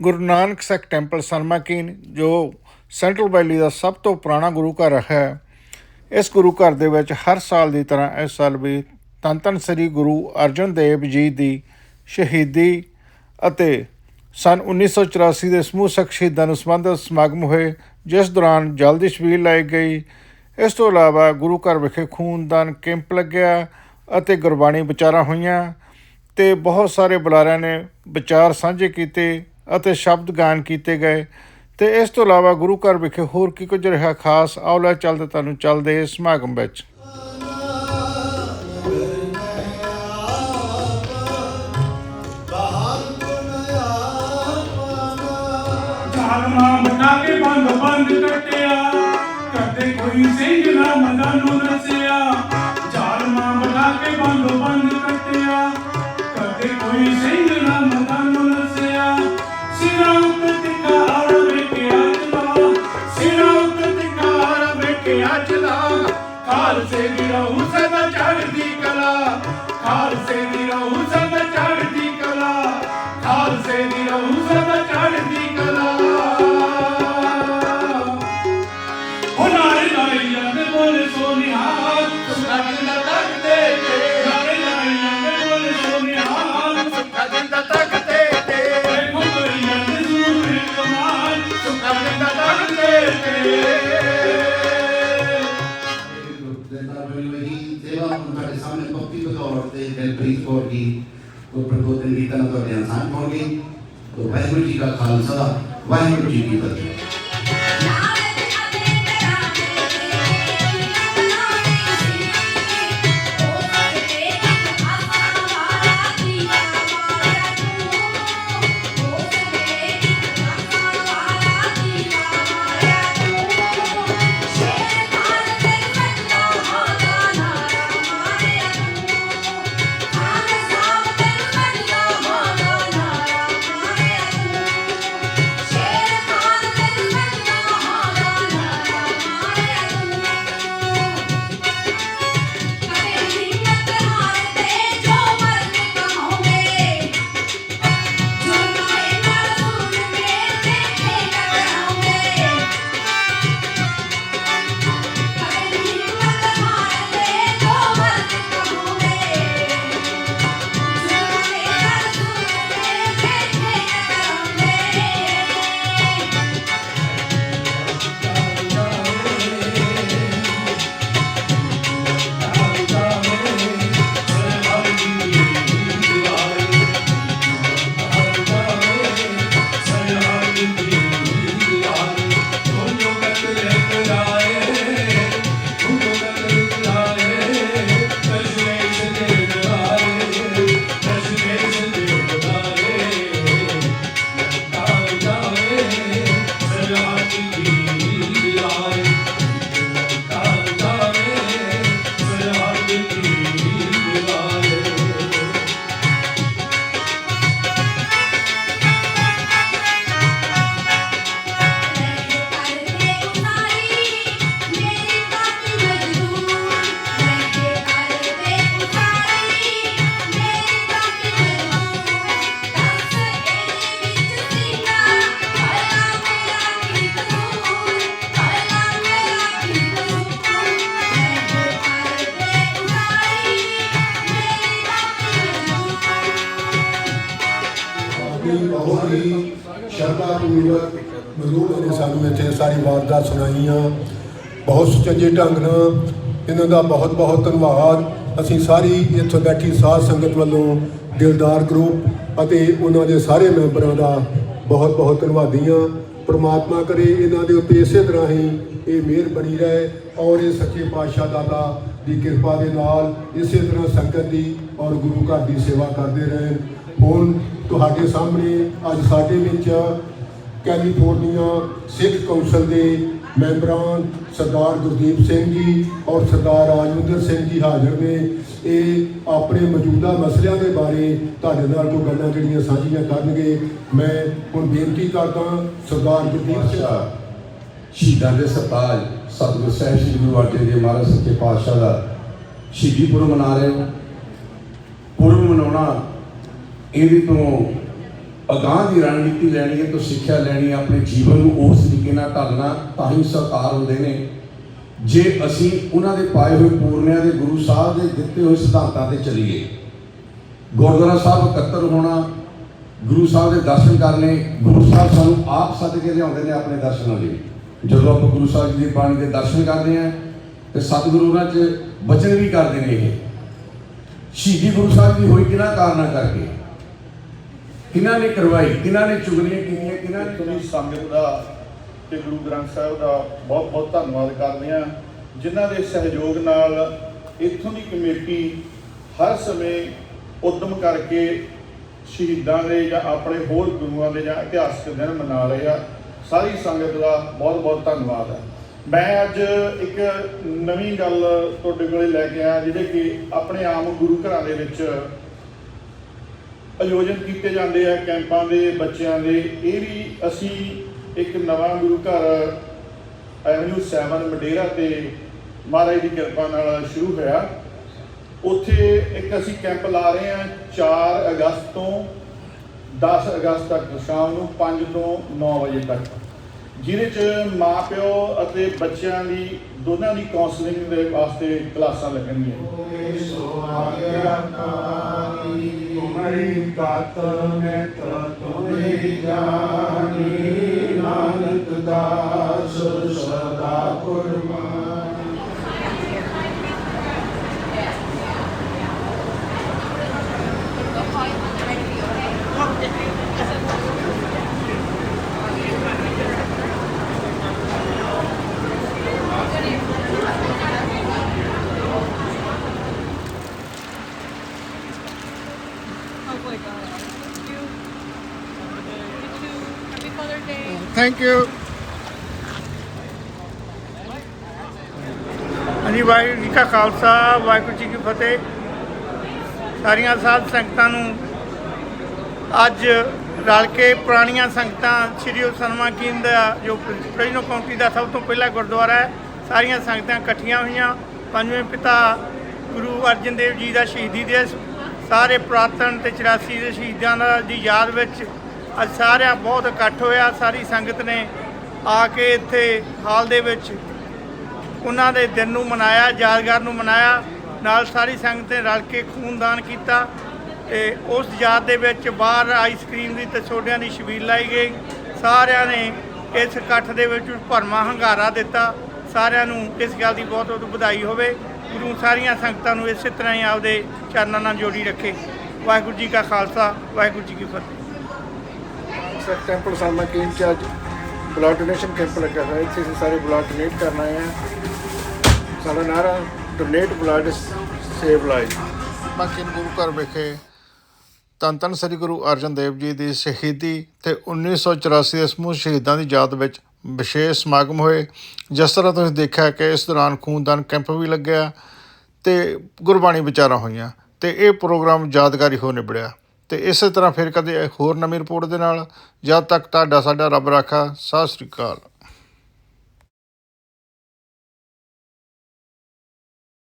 ਗੁਰੂ ਨਾਨਕ ਸੈਕ temple ਸਰਮਾਕੀਨ ਜੋ central ਵੈਲੀ ਦਾ ਸਭ ਤੋਂ ਪੁਰਾਣਾ ਗੁਰੂ ਘਰ ਹੈ, ਇਸ ਗੁਰੂ ਘਰ ਦੇ ਵਿੱਚ ਹਰ ਸਾਲ ਦੀ ਤਰ੍ਹਾਂ ਇਸ ਸਾਲ ਵੀ ਤਨ ਧੰਨ ਸ੍ਰੀ ਗੁਰੂ ਅਰਜਨ ਦੇਵ ਜੀ ਦੀ ਸ਼ਹੀਦੀ ਅਤੇ ਸਨ 1984 ਦੇ ਸਮੂਹ ਸਿੱਖ ਸ਼ਹੀਦਾਂ ਨੂੰ ਸੰਬੰਧਿਤ ਸਮਾਗਮ ਹੋਏ, ਜਿਸ ਦੌਰਾਨ ਜਲ ਦੀ ਛਬੀਲ ਲਾਈ ਗਈ। ਇਸ ਤੋਂ ਇਲਾਵਾ ਗੁਰੂ ਘਰ ਵਿਖੇ ਖੂਨਦਾਨ ਕੈਂਪ ਲੱਗਿਆ ਅਤੇ ਗੁਰਬਾਣੀ ਵਿਚਾਰਾਂ ਹੋਈਆਂ ਤੇ ਬਹੁਤ ਸਾਰੇ ਬੁਲਾਰਿਆਂ ਨੇ ਵਿਚਾਰ ਸਾਂਝੇ ਕੀਤੇ। ਅਤੇ ਸ਼ਬਦ ਗਾਇਨ ਕੀਤੇ ਗਏ। ਤੇ ਇਸ ਤੋਂ ਇਲਾਵਾ ਗੁਰੂ ਘਰ ਵਿਖੇ ਹੋਰ ਕੀ ਕੁਝ ਰਿਹਾ ਖਾਸ? ਆਓ ਲੈ ਚੱਲਦੇ ਤੁਹਾਨੂੰ ਚੱਲਦੇ ਸਮਾਗਮ ਵਿੱਚ। ਝਾਲਮਾ ਬਣਾ ਕੇ ਬੰਦ ਵੇਖਿਆ ਚਲਾ। ਖਾਲਸੇ ਦੀ ਰਹੂ ਸਦਾ ਚੜ੍ਹਦੀ ਕਲਾ। ਖਾਲਸੇ ਦੀ ਰਹੂ ਸਦਾ ਚੜ੍ਹਦੀ ਕਲਾ। ਖਾਲਸੇ ਦੀ ਰਹੂ ਸਦਾ ਚੜ੍ਹਦੀ ਕਲਾ। ਉਹ ਨਾਰੇ ਨਾਰੇ ਜਾਂਦੇ ਬੋਲੇ ਸੋਨਿਹਾਲ ਸੁਖਾ ਜਿੰਦਾ ਤੱਕ ਦੇ ਤੇ। ਨਾਰੇ ਨਾਰੇ ਜਾਂਦੇ ਬੋਲੇ ਸੋਨਿਹਾਲ ਸੁਖਾ ਜਿੰਦਾ ਤੱਕ ਦੇ ਤੇ ਜਨਤਾ ਬਣੀ ਹੋਈ ਸੇਵਾ ਹੁਣ ਤੁਹਾਡੇ ਸਾਹਮਣੇ ਭਗਤੀ ਬਤੌਰ ਤੇ ਦਿਲਪ੍ਰੀਤ ਕੌਰ ਜੀ ਉਹ ਪ੍ਰਬੋਧਨ ਗੀਤਾਂ ਨਾਲ ਤੁਹਾਡੇ ਆਸਾਨ ਹੋਣਗੇ ਤੋ ਵਾਹਿਗੁਰੂ ਜੀ ਕਾ ਖਾਲਸਾ ਵਾਹਿਗੁਰੂ ਜੀ ਕੀ ਫਤਿਹ ਸ਼ਰਧਾ ਨੇ ਸਾਨੂੰ ਇੱਥੇ ਸਾਰੀ ਵਾਰਦਾਤ ਸੁਣਾਈਆਂ। ਬਹੁਤ ਸੁਚੱਜੇ ਢੰਗ ਨਾਲ ਇਹਨਾਂ ਦਾ ਬਹੁਤ ਬਹੁਤ ਧੰਨਵਾਦ। ਅਸੀਂ ਸਾਰੀ ਇੱਥੇ ਬੈਠੀ ਸਾਧ ਸੰਗਤ ਵੱਲੋਂ ਦਿਲਦਾਰ ਗਰੁੱਪ ਅਤੇ ਉਹਨਾਂ ਦੇ ਸਾਰੇ ਮੈਂਬਰਾਂ ਦਾ ਬਹੁਤ ਬਹੁਤ ਧੰਨਵਾਦੀਆਂ। ਪ੍ਰਮਾਤਮਾ ਕਰੇ ਇਹਨਾਂ ਦੇ ਉੱਤੇ ਇਸੇ ਤਰ੍ਹਾਂ ਹੀ ਇਹ ਮਿਹਰ ਬਣੀ ਰਹੇ ਔਰ ਇਹ ਸੱਚੇ ਪਾਤਸ਼ਾਹ ਦਾਤਾ ਦੀ ਕਿਰਪਾ ਦੇ ਨਾਲ ਇਸੇ ਤਰ੍ਹਾਂ ਸੰਗਤ ਦੀ ਔਰ ਗੁਰੂ ਘਰ ਦੀ ਸੇਵਾ ਕਰਦੇ ਰਹਿਣ। ਹੁਣ ਤੁਹਾਡੇ ਸਾਹਮਣੇ ਅੱਜ ਸਾਡੇ ਵਿੱਚ ਕੈਲੀਫੋਰਨੀਆ ਸਿੱਖ ਕੌਂਸਲ ਦੇ ਮੈਂਬਰਾਂ ਸਰਦਾਰ ਗੁਰਦੀਪ ਸਿੰਘ ਜੀ ਔਰ ਸਰਦਾਰ ਰਾਜਵਿੰਦਰ ਸਿੰਘ ਜੀ ਹਾਜ਼ਰ ਨੇ। ਇਹ ਆਪਣੇ ਮੌਜੂਦਾ ਮਸਲਿਆਂ ਦੇ ਬਾਰੇ ਤੁਹਾਡੇ ਨਾਲ ਕੋਈ ਗੱਲਾਂ ਜਿਹੜੀਆਂ ਸਾਂਝੀਆਂ ਕਰਨਗੇ। ਮੈਂ ਹੁਣ ਬੇਨਤੀ ਕਰਦਾ ਸਰਦਾਰ ਗੁਰਦੀਪ ਸਿੰਘ। ਸ਼ਹੀਦਾਂ ਦੇ ਸਰਤਾਜ ਸਤਿਗੁਰ ਸਾਹਿਬ ਸ੍ਰੀ ਗੁਰੂ ਅਰਜਨ ਦੇਵ ਮਹਾਰਾਜ ਸੱਚੇ ਪਾਤਸ਼ਾਹ ਦਾ ਸ਼ਹੀਦੀ ਪੁਰਬ ਮਨਾ ਰਹੇ ਹੋ। ਪੁਰਬ ਮਨਾਉਣਾ ਇਹਦੇ ਤੋਂ ਅਗਾਂਹ ਦੀ ਰਣਨੀਤੀ ਲੈਣੀ ਹੈ ਤੋਂ ਸਿੱਖਿਆ ਲੈਣੀ ਹੈ, ਆਪਣੇ ਜੀਵਨ ਨੂੰ ਉਸ ਤਰੀਕੇ ਨਾਲ ਢਾਲਣਾ, ਤਾਂ ਹੀ ਸਰਕਾਰ ਹੁੰਦੇ ਨੇ। ਜੇ ਅਸੀਂ ਉਹਨਾਂ ਦੇ ਪਾਏ ਹੋਏ ਪੂਰਨਿਆਂ ਦੇ ਗੁਰੂ ਸਾਹਿਬ ਦੇ ਦਿੱਤੇ ਹੋਏ ਸਿਧਾਂਤਾਂ ਤੇ ਚੱਲੀਏ, ਗੁਰਦੁਆਰਾ ਸਾਹਿਬ ਇਕੱਤਰ ਹੋਣਾ, ਗੁਰੂ ਸਾਹਿਬ ਦੇ ਦਰਸ਼ਨ ਕਰਨੇ, ਗੁਰੂ ਸਾਹਿਬ ਸਾਨੂੰ ਆਪ ਸੱਦ ਕੇ ਲਿਆਉਂਦੇ ਨੇ ਆਪਣੇ ਦਰਸ਼ਨਾਂ ਲਈ। ਜਦੋਂ ਆਪਾਂ ਗੁਰੂ ਸਾਹਿਬ ਜੀ ਦੀ ਬਾਣੀ ਦੇ ਦਰਸ਼ਨ ਕਰਦੇ ਹਾਂ, ਤੇ ਸਤਿਗੁਰੂ ਉਹਨਾਂ 'ਚ ਬਚਨ ਵੀ ਕਰਦੇ ਨੇ ਇਹ। ਸ਼ਹੀਦੀ ਗੁਰੂ ਸਾਹਿਬ ਦੀ ਹੋਈ ਕਿਹਨਾਂ ਕਾਰਨਾਂ ਕਰਕੇ? ਕਿਹਨਾਂ ਨੇ ਕਰਵਾਈ ਕਿਹਨਾਂ ਨੇ ਚੁਗਲੀਆਂ ਕੀਤੀਆਂ ਕਿਹਨਾਂ ਨੇ ਪੂਰੀ ਸੰਗਤ ਦਾ ਤੇ ਗੁਰੂ ਗ੍ਰੰਥ ਸਾਹਿਬ ਦਾ ਬਹੁਤ ਬਹੁਤ ਧੰਨਵਾਦ ਕਰਦੇ ਹਾਂ, ਜਿਨ੍ਹਾਂ ਦੇ ਸਹਿਯੋਗ ਨਾਲ ਇੱਥੋਂ ਦੀ ਕਮੇਟੀ ਹਰ ਸਮੇਂ ਉਦਮ ਕਰਕੇ ਸ਼ਹੀਦਾਂ ਦੇ ਜਾਂ ਆਪਣੇ ਹੋਰ ਗੁਰੂਆਂ ਦੇ ਜਾਂ ਇਤਿਹਾਸਕ ਦਿਨ ਮਨਾ ਰਹੇ ਆ। ਸਾਰੀ ਸੰਗਤ ਦਾ ਬਹੁਤ ਬਹੁਤ ਧੰਨਵਾਦ ਹੈ। ਮੈਂ ਅੱਜ ਇੱਕ ਨਵੀਂ ਗੱਲ ਤੁਹਾਡੇ ਕੋਲੇ ਲੈ ਕੇ ਆਇਆ, ਜਿਹੜੇ ਕਿ ਆਪਣੇ ਆਮ ਗੁਰੂ ਘਰਾਂ ਦੇ ਵਿੱਚ ਆਯੋਜਨ ਕੀਤੇ ਜਾਂਦੇ ਆ ਕੈਂਪਾਂ ਦੇ, ਬੱਚਿਆਂ ਦੇ। ਇਹ ਵੀ ਅਸੀਂ ਇੱਕ ਨਵਾਂ ਗੁਰੂ ਘਰ ਐਵਨਿਊ 7 ਮਡੇਰਾ ਤੇ ਮਹਾਰਾਜ ਦੀ ਕਿਰਪਾ ਨਾਲ ਸ਼ੁਰੂ ਹੋਇਆ। ਉੱਥੇ ਇੱਕ ਅਸੀਂ ਕੈਂਪ ਲਾ ਰਹੇ ਹਾਂ 4 ਅਗਸਤ ਤੋਂ 10 ਅਗਸਤ ਤੱਕ, ਸ਼ਾਮ ਨੂੰ 5 ਤੋਂ 9 ਵਜੇ ਤੱਕ। ਜਿਹਦੇ ਚ ਮਾਪਿਓ ਅਤੇ ਬੱਚਿਆਂ ਦੀ, ਦੋਨਾਂ ਦੀ ਕਾਉਂਸਲਿੰਗ ਦੇ ਵਾਸਤੇ ਕਲਾਸਾਂ ਲੱਗਣਗੀਆਂ। ਤੁਮਰੀ ਦਾਤ ਮੈਂ ਤੁਮਰੀ ਜਾਣੀ ਨਾਨਕ ਦਾਸ ਸਦਾ ਕੁਰਬਾਨ ਥੈਂਕ ਯੂ ਹਾਂਜੀ, ਵਾਹਿਗੁਰੂ ਜੀ ਕਾ ਖਾਲਸਾ, ਵਾਹਿਗੁਰੂ ਜੀ ਕੀ ਫਤਿਹ। ਸਾਰੀਆਂ ਸਾਧ ਸੰਗਤਾਂ ਨੂੰ ਅੱਜ ਰਲ ਕੇ ਪੁਰਾਣੀਆਂ ਸੰਗਤਾਂ ਸ੍ਰੀ ਉਸਨਮਾ ਕੀਨ ਦਾ ਜੋ ਪ੍ਰੈਜ਼ੀਡੈਂਟ ਕਾਉਂਟੀ ਦਾ ਸਭ ਤੋਂ ਪਹਿਲਾ ਗੁਰਦੁਆਰਾ ਹੈ, ਸਾਰੀਆਂ ਸੰਗਤਾਂ ਇਕੱਠੀਆਂ ਹੋਈਆਂ। ਪੰਜਵੇਂ ਪਿਤਾ ਗੁਰੂ ਅਰਜਨ ਦੇਵ ਜੀ ਦਾ ਸ਼ਹੀਦੀ ਦਿਵਸ, ਸਾਰੇ ਪੁਰਾਤਨ ਤੇ 84 ਦੇ ਸ਼ਹੀਦਾਂ ਦਾ ਦੀ ਯਾਦ ਵਿੱਚ ਅੱਜ ਸਾਰਿਆਂ ਬਹੁਤ ਇਕੱਠ ਹੋਇਆ, ਸਾਰੀ ਸੰਗਤ ਨੇ ਆ ਕੇ ਇੱਥੇ ਹਾਲ ਦੇ ਵਿੱਚ ਉਹਨਾਂ ਦੇ ਦਿਨ ਨੂੰ ਮਨਾਇਆ, ਯਾਦਗਾਰ ਨੂੰ ਮਨਾਇਆ। ਨਾਲ ਸਾਰੀ ਸੰਗਤ ਨੇ ਰਲ ਕੇ ਖੂਨਦਾਨ ਕੀਤਾ ਤੇ ਉਸ ਯਾਦ ਦੇ ਵਿੱਚ ਬਾਹਰ ਆਈਸਕ੍ਰੀਮ ਦੀ ਤੇ ਸੋਡਿਆਂ ਦੀ ਛਬੀਲ ਲਾਈ ਗਈ। ਸਾਰਿਆਂ ਨੇ ਇਸ ਇਕੱਠ ਦੇ ਵਿੱਚ ਭਰਮਾ ਹੰਗਾਰਾ ਦਿੱਤਾ। ਸਾਰਿਆਂ ਨੂੰ ਇਸ ਗੱਲ ਦੀ ਬਹੁਤ ਬਹੁਤ ਵਧਾਈ ਹੋਵੇ। ਗੁਰੂ ਸਾਰੀਆਂ ਸੰਗਤਾਂ ਨੂੰ ਇਸੇ ਤਰ੍ਹਾਂ ਹੀ ਆਪਦੇ ਚਰਨਾਂ ਨਾਲ ਜੋੜੀ ਰੱਖੇ। ਵਾਹਿਗੁਰੂ ਜੀ ਕਾ ਖਾਲਸਾ, ਵਾਹਿਗੁਰੂ ਜੀ ਕੀ ਫਤਿਹ। ਸਰ ਟੈਂਪਲ ਸਾਲਮਾ ਕੇਮ ਚ ਅੱਜ ਬਲੱਡ ਡੋਨੇਸ਼ਨ ਕੈਂਪ ਲੱਗਾ ਹੋਇਆ। ਇੱਥੇ ਅਸੀਂ ਸਾਰੇ ਬਲੱਡ ਡੋਨੇਟ ਕਰਨ ਸਾਡਾ ਨਾਰਾ ਡੋਨੇਟ ਬਲੱਡ ਸੇਵ ਲਾਈਫ ਮਾਕਿਨ ਗੁਰੂ ਘਰ ਵਿਖੇ ਧੰਨ ਧੰਨ ਸ੍ਰੀ ਗੁਰੂ ਅਰਜਨ ਦੇਵ ਜੀ ਦੀ ਸ਼ਹੀਦੀ ਤੇ 1984 ਦੇ ਸਮੂਹ ਸ਼ਹੀਦਾਂ ਦੀ ਯਾਦ ਵਿੱਚ ਵਿਸ਼ੇਸ਼ ਸਮਾਗਮ ਹੋਏ। ਜਿਸ ਤਰ੍ਹਾਂ ਤੁਸੀਂ ਦੇਖਿਆ ਕਿ ਇਸ ਦੌਰਾਨ ਖੂਨਦਾਨ ਕੈਂਪ ਵੀ ਲੱਗਿਆ ਤੇ ਗੁਰਬਾਣੀ ਵਿਚਾਰਾਂ ਹੋਈਆਂ ਤੇ ਇਹ ਪ੍ਰੋਗਰਾਮ ਯਾਦਗਾਰੀ ਹੋ ਨਿਬੜਿਆ। ਤੇ ਇਸੇ ਤਰ੍ਹਾਂ ਫਿਰ ਕਦੇ ਹੋਰ ਨਵੀਂ ਰਿਪੋਰਟ ਦੇ ਨਾਲ, ਜਦ ਤੱਕ ਤੁਹਾਡਾ ਸਾਡਾ ਰੱਬ ਰਾਖਾ, ਸਤਿ ਸ੍ਰੀ ਅਕਾਲ।